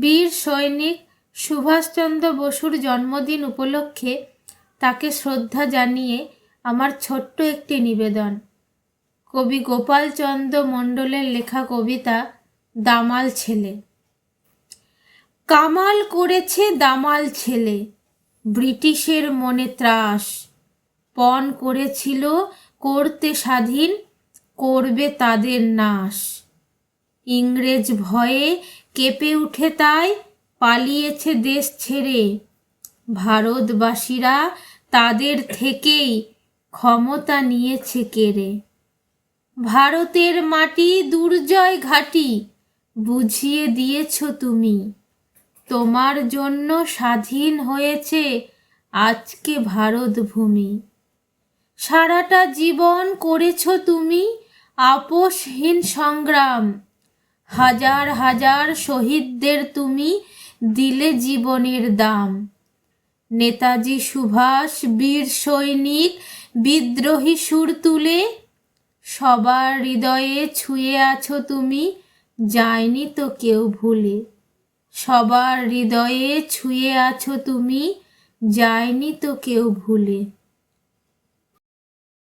বীর সৈনিক সুভাষচন্দ্র বসুর জন্মদিন উপলক্ষে তাকে শ্রদ্ধা জানিয়ে আমার ছোট্ট একটি নিবেদন। কবি গোপালচন্দ্র মণ্ডলের লেখা কবিতা, দামাল ছেলে। কামাল করেছে দামাল ছেলে, ব্রিটিশের মনে ত্রাস। পণ করেছিল করতে স্বাধীন, করবে তাদের নাশ। ইংরেজ ভয়ে কেঁপে উঠে তাই পালিয়েছে দেশ ছেড়ে। ভারতবাসীরা তাদের থেকেই ক্ষমতা নিয়েছে কেড়ে। ভারতের মাটি দুর্জয় ঘাটি, বুঝিয়ে দিয়েছ তুমি। তোমার জন্য স্বাধীন হয়েছে আজকে ভারত ভূমি সারাটা জীবন করেছ তুমি, আপোষহীন সংগ্রাম। হাজার হাজার শহীদদের তুমি দিলে জীবনের দাম। নেতাজি সুভাষ, বীর সৈনিক, বিদ্রোহী সুর তুলে সবার হৃদয়ে ছুঁয়ে আছো তুমি, যায়নি তো কেউ ভুলে। সবার হৃদয়ে ছুঁয়ে আছো তুমি, যায়নি তো কেউ ভুলে।